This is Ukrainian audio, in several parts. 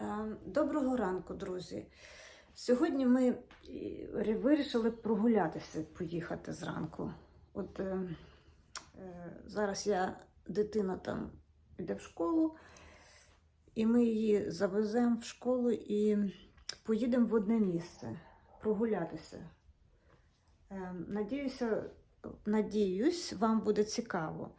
Е, Доброго ранку, друзі. Сьогодні ми е, вирішили прогулятися, поїхати зранку. От е, е, зараз я дитина там йде в школу, і ми її завеземо в школу і поїдемо в одне місце прогулятися. Е, надіюся, надіюсь, вам буде цікаво.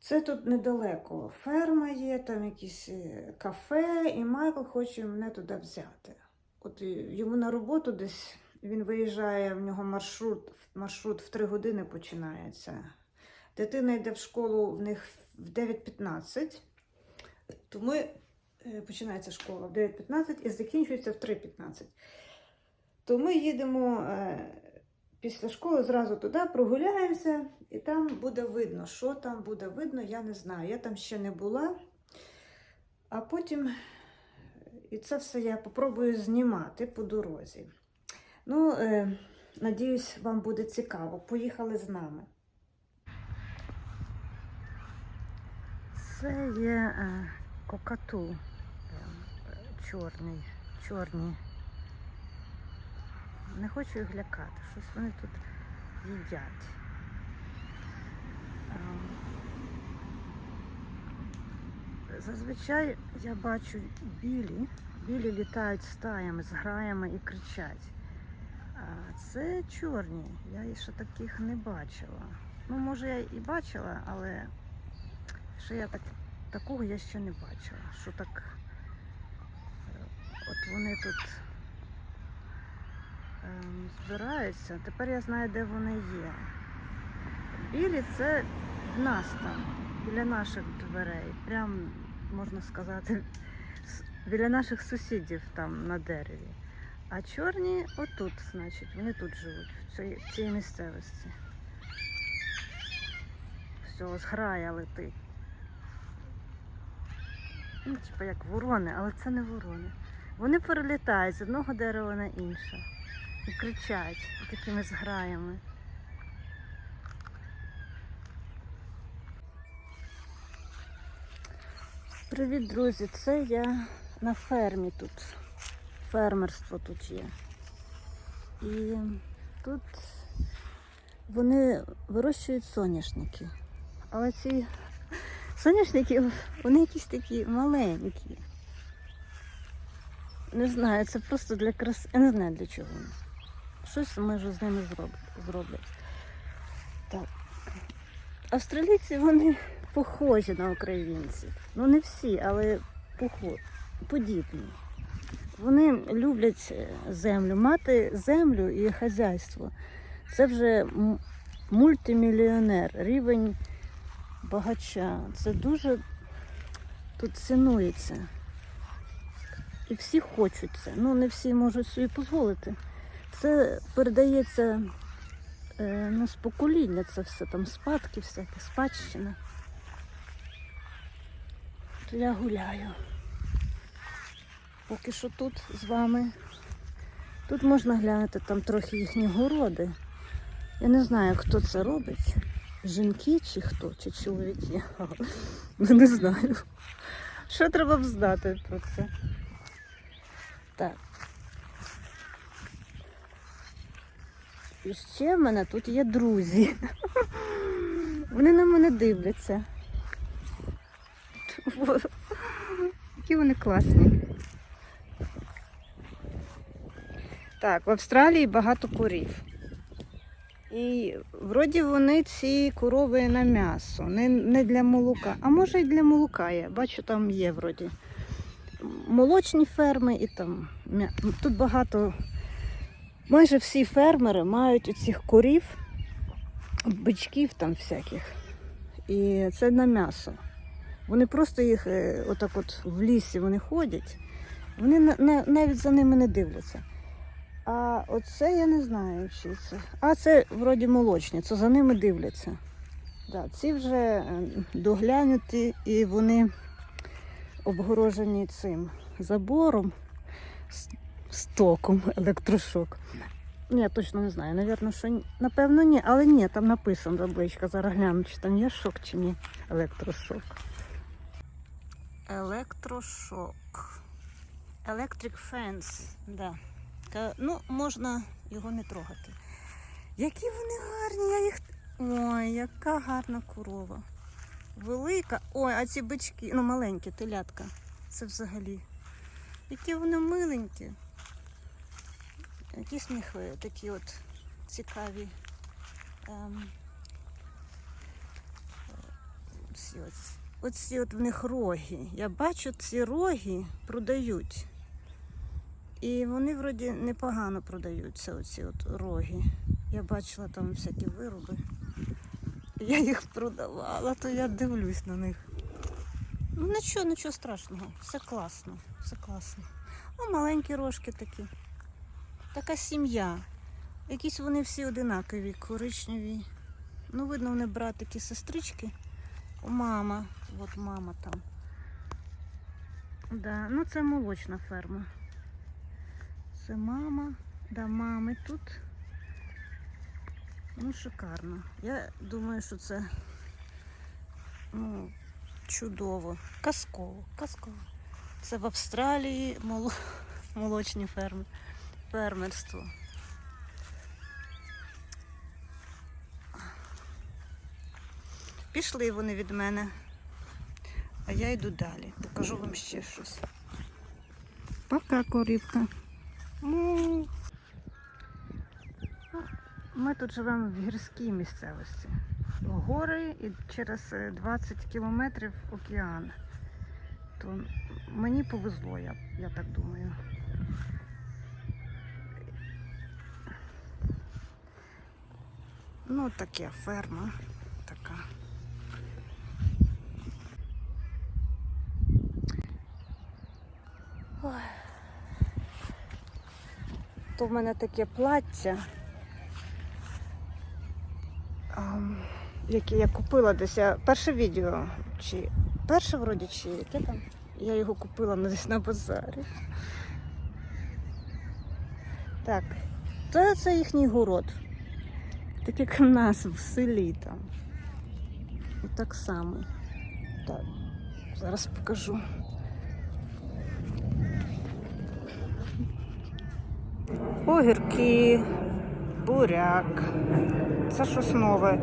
Це тут недалеко. Ферма є, там якісь е, кафе, і Майкл хоче мене туди взяти. От йому на роботу десь він виїжджає, в нього маршрут, маршрут в 3 години починається. Дитина йде в школу в них в 9.15, тому е, починається школа в 9.15 і закінчується в 3.15. То ми їдемо е, після школи зразу туди, прогуляємося, і там буде видно, що там буде видно, я не знаю. Я там ще не була. А потім і це все я попробую знімати по дорозі. Ну, е, надіюсь, вам буде цікаво. Поїхали з нами. Це є е, кокату е, чорний, чорні. Не хочу їх лякати, щось вони тут їдять. Ем, Зазвичай я бачу білі, білі літають стаями, з граями і кричать. А це чорні. Я ще таких не бачила. Ну, може, я і бачила, але ще я так, такого я ще не бачила. Що так е, от вони тут збираються. Тепер я знаю, де вони є. Білі це в нас там, біля наших дверей. Прям, можна сказати, біля наших сусідів там на дереві. А чорні отут, значить, вони тут живуть, в цій, в цій місцевості. Все, зграя летить. Ну, типу як ворони, але це не ворони. Вони перелітають з одного дерева на інше і кричать такими зграями. Привіт, друзі! Це я на фермі тут. Фермерство тут є. І тут вони вирощують соняшники. Але ці соняшники, вони якісь такі маленькі. Не знаю, це просто для краси. Я не знаю для чого. Щось може з ними зроблять. Так. Австралійці вони похожі на українців. Ну не всі, але подібні. Вони люблять е, землю. Мати землю і хазяйство. Це вже мультимільйонер, рівень багача. Це дуже тут цінується. І всі хочуть це. Ну, не всі можуть собі дозволити. Це передається е, ну, з покоління, це все там спадки, всякі, спадщина. То я гуляю. Поки що тут з вами. Тут можна глянути там трохи їхні городи. Я не знаю, хто це робить. Жінки чи хто, чи чоловіки. Не знаю. Що треба б знати про це? Так. І ще в мене тут є друзі. Вони на мене дивляться. Які вони класні. Так, в Австралії багато курів. І вроді вони ці корови на м'ясо, не, не для молока. А може і для молока є. Бачу, там є вроді. Молочні ферми і там. Тут багато. Майже всі фермери мають оцих корів, бичків там всяких. І це на м'ясо. Вони просто їх е, отак от в лісі вони ходять, вони на, на, навіть за ними не дивляться. А оце я не знаю, чи це. А це вроді молочні, це за ними дивляться. Да, ці вже е, доглянуті і вони обгорожені цим забором, з, током, електрошок. Ні, я точно не знаю. Навірно, що напевно ні, але ні, там написано табличка. Зараз гляну, чи там є шок чи ні. Електрошок. Електрошок. Electric Fence. Да. Ну, можна його не трогати. Які вони гарні, я їх. Ой, яка гарна корова. Велика. Ой, а ці бички, ну маленькі, телятка. Це взагалі. Які вони миленькі. Них е, такі от цікаві. Ем, ці от, оці от в них роги. Я бачу, ці роги продають. І вони вроді непогано продаються, оці от роги. Я бачила там всякі вироби. Я їх продавала, то я дивлюсь на них. Ну нічого, нічого страшного, все класно, все класно. О, маленькі рожки такі. Така сім'я. Якісь вони всі одинакові, коричневі. Ну, видно, вони братики, сестрички. Мама. От мама там. Да, ну це молочна ферма. Це мама. Да, мами тут. Ну, шикарно. Я думаю, що це ну, чудово. Казково, казково. Це в Австралії моло... молочні ферми. Фермерство. Пішли вони від мене. А я йду далі. Покажу вам ще щось. Пока, корівка. Ну, Ми тут живемо в гірській місцевості. Гори і через е, 20 кілометрів океан. То мені повезло, я, я так думаю. Ну, таке ферма така. Ой. То в мене таке плаття, ам, яке я купила десь. Я перше відео, чи перше вроді, чи яке там. Я його купила десь на базарі. Так, то це їхній город. Так як у нас в селі там. І так само. Так, зараз покажу. Огірки, буряк. Це щось нове.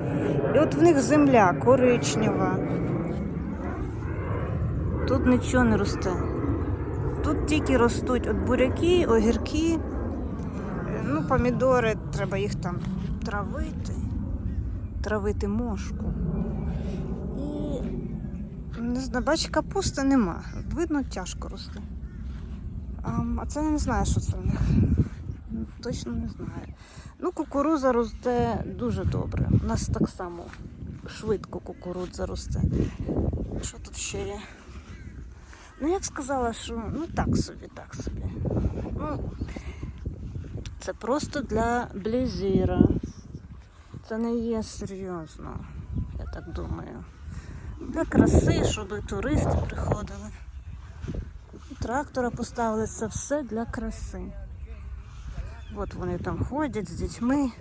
І от в них земля коричнева. Тут нічого не росте. Тут тільки ростуть от буряки, огірки. Е, Ну, помідори, треба їх там травити, травити мошку. І не знаю, бач, капусти нема. Видно, тяжко росте. А, а це не знаю, що це в них. Точно не знаю. Ну, кукуруза росте дуже добре. У нас так само швидко кукурудза росте. Що тут ще є? Ну, я б сказала, що ну так собі, так собі. Ну, це просто для блізіра. Це не є серйозно, я так думаю. Для краси, щоб туристи приходили. Трактора поставили, це все для краси. От вони там ходять з дітьми.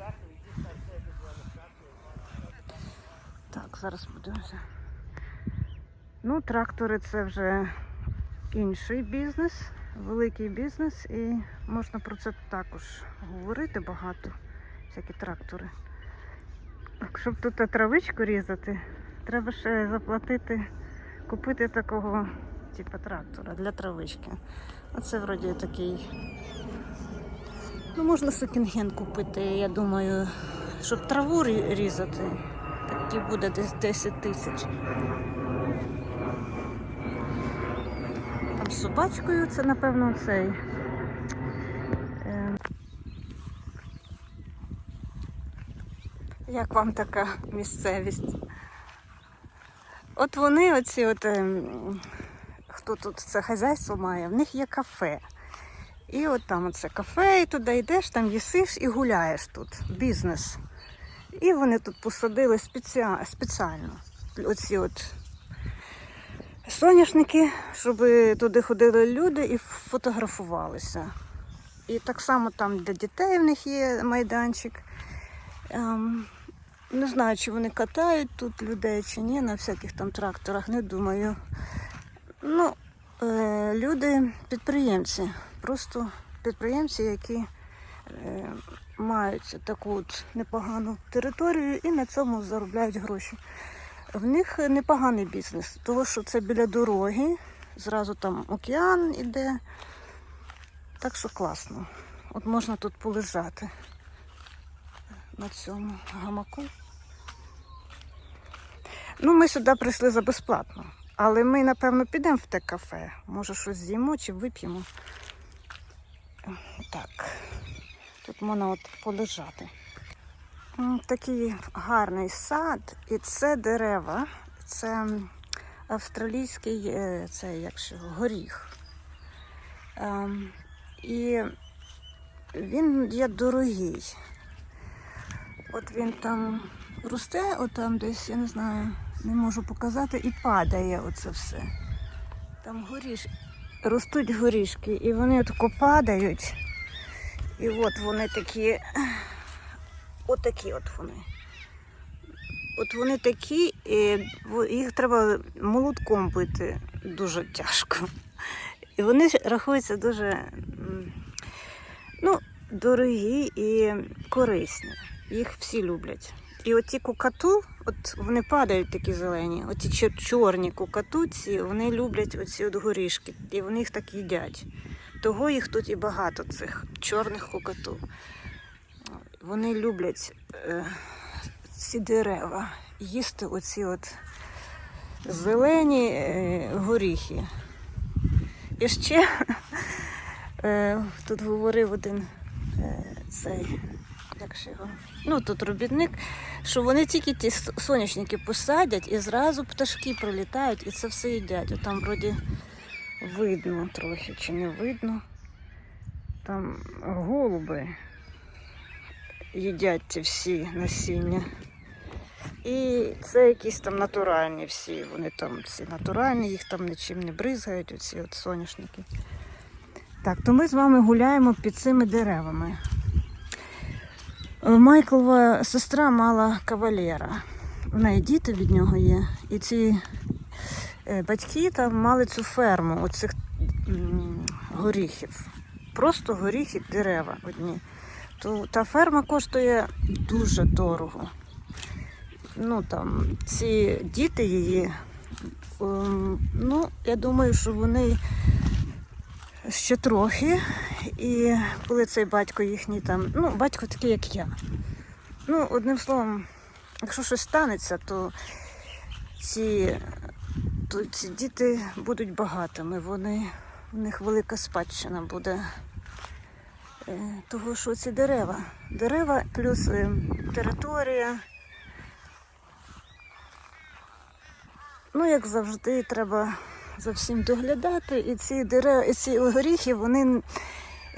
Так, зараз подивимося. Ну, трактори це вже інший бізнес, великий бізнес, і можна про це також говорити багато, всякі трактори. Так, щоб тут травичку різати, треба ще заплатити, купити такого типу трактора для травички. Оце вроді такий. Ну, можна секонд-хенд купити, я думаю, щоб траву різати. Тоді буде десь 10 тисяч. Там з собачкою це, напевно, цей. Як вам така місцевість? От вони, оці от, ем, хто тут це хазяйство має, в них є кафе. І от там оце кафе, і туди йдеш, там їсиш і гуляєш тут. Бізнес. І вони тут посадили спеціа- спеціально. Оці от соняшники, щоб туди ходили люди і фотографувалися. І так само там для дітей в них є майданчик. Не знаю, чи вони катають тут людей чи ні, на всяких там тракторах, не думаю. Ну, е, люди підприємці, просто підприємці, які е, мають таку от непогану територію і на цьому заробляють гроші. В них непоганий бізнес, тому що це біля дороги, зразу там океан іде. Так що класно. От можна тут полежати на цьому гамаку. Ну, ми сюди прийшли за безплатно. Але ми, напевно, підемо в те кафе. Може, щось з'їмо чи вип'ємо. Так, тут можна от полежати. Такий гарний сад, і це дерева. Це австралійський е, це як його, горіх. Ем, І він є дорогий. От він там росте, от там десь, я не знаю, не можу показати, і падає оце все. Там горіш... ростуть горішки, і вони тако падають. І от вони такі. От от вони. От вони такі, і їх треба молотком бити дуже тяжко. І вони рахуються дуже ну, дорогі і корисні. Їх всі люблять. І оті кукату, от вони падають такі зелені, чор- чорні кукатуці, вони люблять оці от горішки, і вони їх так їдять. Того їх тут і багато, цих чорних кукату. Вони люблять е, ці дерева, їсти оці от зелені е, горіхи. І ще е, тут говорив один е, цей, як його, ну тут робітник, що вони тільки ті соняшники посадять і зразу пташки прилітають і це все їдять. От там вроді видно трохи чи не видно. Там голуби їдять ці всі насіння. І це якісь там натуральні всі. Вони там всі натуральні, їх там нічим не бризгають, оці от соняшники. Так, то ми з вами гуляємо під цими деревами. Майклова сестра мала кавалера. В неї діти від нього є. І ці е, батьки там мали цю ферму оцих горіхів. Просто горіхи дерева одні. То та ферма коштує дуже дорого. Ну там ці діти її, ем, ну, я думаю, що вони ще трохи. І коли цей батько їхній там, ну, батько такий, як я. Ну, одним словом, якщо щось станеться, то ці, то ці діти будуть багатими. Вони, в них велика спадщина буде. Е, Того, що ці дерева. Дерева плюс е, територія. Ну, як завжди, треба за всім доглядати. І ці дерева, і ці горіхи, вони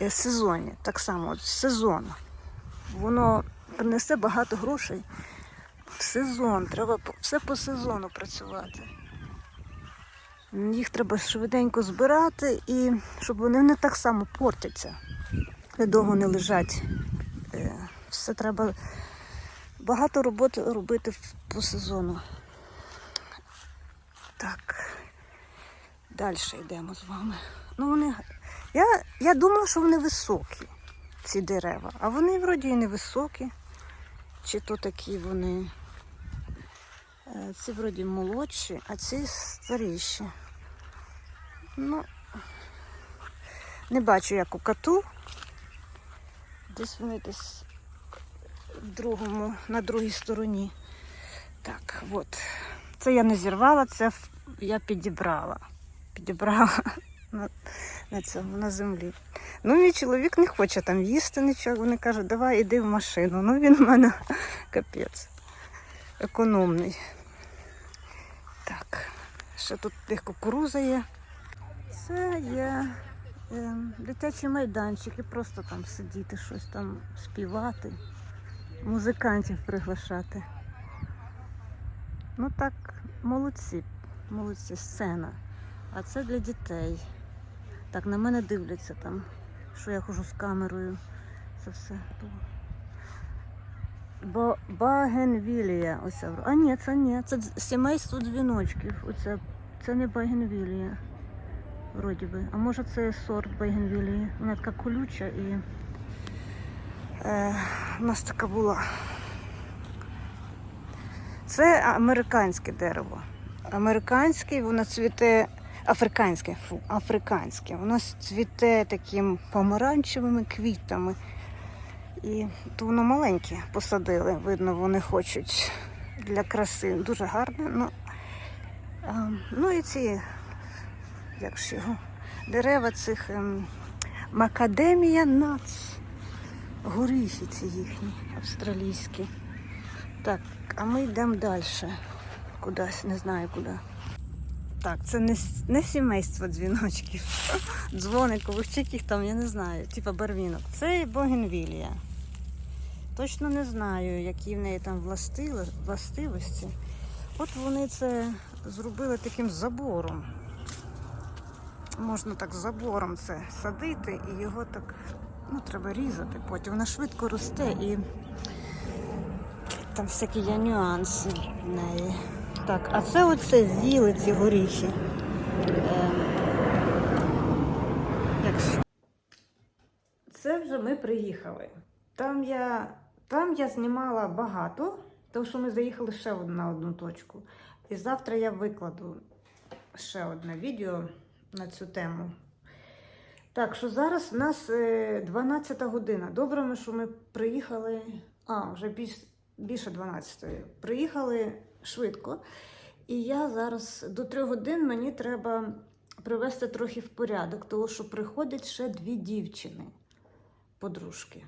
е, сезонні, так само, сезон. Воно принесе багато грошей. В сезон, треба все по сезону працювати. Їх треба швиденько збирати і щоб вони не так само портяться. Недовго не лежать. Е, Все треба багато роботи робити по сезону. Так. Далі йдемо з вами. Ну, вони... я, я думала, що вони високі, ці дерева. А вони вроді і не високі. Чи то такі вони. Е, Ці вроді молодші, а ці старіші. Ну, не бачу як у коту. Десь вони десь другому, на другій стороні. Так, от. Це я не зірвала, це я підібрала. Підібрала на, на цьому, на землі. Ну, мій чоловік не хоче там їсти нічого. Вони кажуть, давай іди в машину. Ну він в мене капець. Економний. Так, ще тут кукуруза є. Це є е, дитячий майданчик і просто там сидіти, щось там співати, музикантів приглашати. Ну так, молодці, молодці, сцена. А це для дітей. Так, на мене дивляться там, що я хожу з камерою. Це все. Бо Багенвілія. Оця. А ні, це ні. Це сімейство дзвіночків. Оце, це не Багенвілія. вроді би. А може це сорт Байгенвілії. Вона така колюча і е, у нас така була. Це американське дерево. Американське, воно цвіте африканське, фу, африканське. Воно цвіте таким помаранчевими квітами. І то воно маленьке посадили. Видно, вони хочуть для краси. Дуже гарне. Ну, а, ну і ці, як ж його, дерева цих ем, макадемія нац. Горіхи ці їхні, австралійські. Так, а ми йдемо далі. Кудись, не знаю куди. Так, це не, не сімейство дзвіночків. Дзвоникових чи яких там, я не знаю, типа барвінок. Це Богенвілія. Точно не знаю, які в неї там властили- властивості. От вони це зробили таким забором. Можна так забором це садити і його так ну, треба різати потім. Вона швидко росте і там всякі є нюанси в неї. Так, а це оце з'їли ці горіхи. Ем? Це вже ми приїхали. Там я, там я знімала багато, тому що ми заїхали ще на одну точку. І завтра я викладу ще одне відео на цю тему. Так, що зараз у нас е, 12 година. Добре, що ми приїхали. А, вже більше 12. Приїхали швидко. І я зараз до 3 годин мені треба привести трохи в порядок, тому що приходять ще дві дівчини, подружки.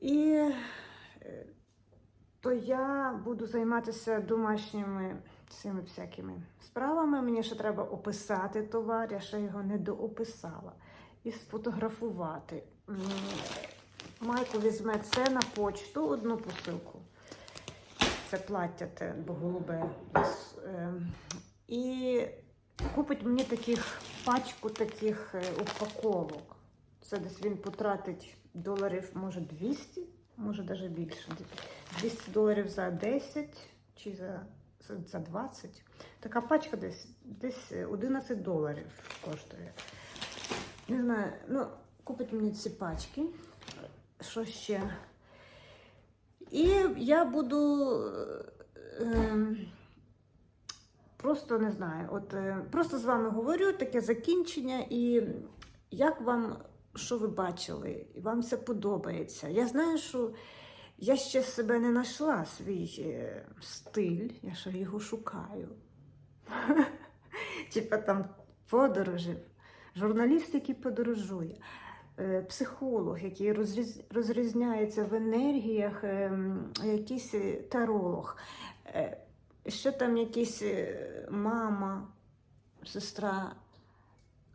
І е, то я буду займатися домашніми цими всякими справами. Мені ще треба описати товар, я ще його не доописала. І сфотографувати. М, Майко візьме це на почту, одну посилку. Це плаття те, бо голубе. Ем, І купить мені таких пачку таких е, упаковок. Це десь він потратить доларів, може 200, може навіть більше. 200 доларів за 10 чи за, за- за 20. Така пачка десь, десь 11 доларів коштує. Не знаю, ну, купить мені ці пачки. Що ще? І я буду е, просто не знаю, от е, просто з вами говорю таке закінчення, і як вам, що ви бачили, і вам це подобається. Я знаю, що я ще себе не знайшла свій е, стиль, я ще його шукаю. Типа там подорожі, журналіст, який подорожує психолог, який розрізняється в енергіях, ем, якийсь е, таролог, е, що там якийсь е, мама, сестра.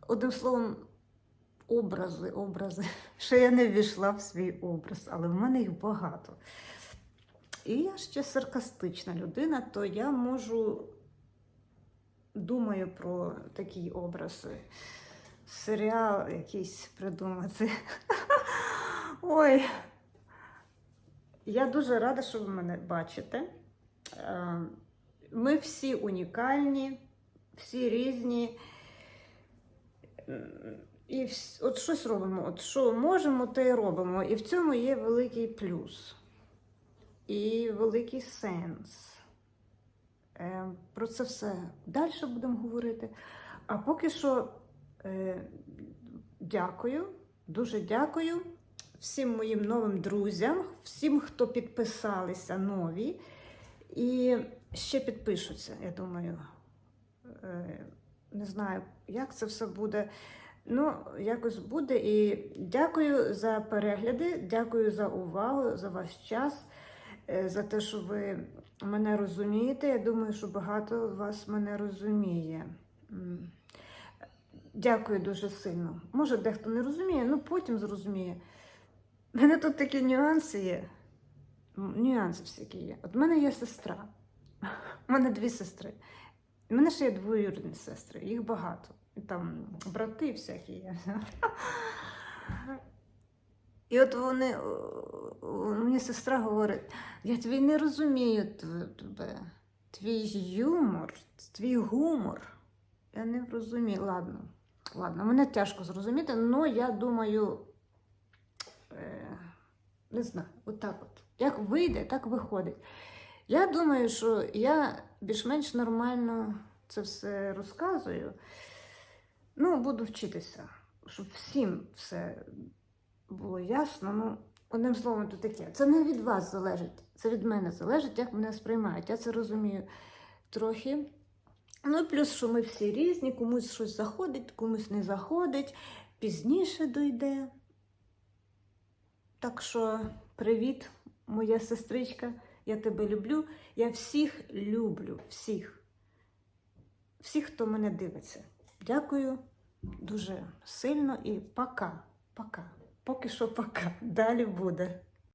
Одним словом, образи, образи. Ще я не ввійшла в свій образ, але в мене їх багато. І я ще саркастична людина, то я можу думаю про такий образ серіал якийсь придумати. Ой. Я дуже рада, що ви мене бачите. Е, Ми всі унікальні, всі різні. І от щось робимо. От що можемо, те й робимо. І в цьому є великий плюс. І великий сенс. Е, Про це все далі будемо говорити. А поки що Дякую, дуже дякую всім моїм новим друзям, всім, хто підписалися нові. І ще підпишуться, я думаю. Е, Не знаю, як це все буде. Ну, якось буде. І дякую за перегляди, дякую за увагу, за ваш час, е, за те, що ви мене розумієте. Я думаю, що багато вас мене розуміє. Дякую дуже сильно. Може, дехто не розуміє, ну потім зрозуміє. У мене тут такі нюанси є. Нюанси всякі є. От в мене є сестра. У мене дві сестри. У мене ще є двоюрідні сестри, їх багато. Там брати всякі є. І от вони, мені сестра говорить, я твій не розумію тебе. Твій юмор, твій гумор. Я не розумію. Ладно. Ладно, мене тяжко зрозуміти, але я думаю, е, не знаю, отак от. Як вийде, так виходить. Я думаю, що я більш-менш нормально це все розказую. Ну, буду вчитися, щоб всім все було ясно. Ну, одним словом, то таке. Це не від вас залежить, це від мене залежить, як мене сприймають. Я це розумію трохи. Ну і плюс, що ми всі різні, комусь щось заходить, комусь не заходить, пізніше дойде. Так що привіт, моя сестричка, я тебе люблю. Я всіх люблю, всіх. Всіх, хто мене дивиться. Дякую дуже сильно і пока. Пока. Поки що пока. Далі буде.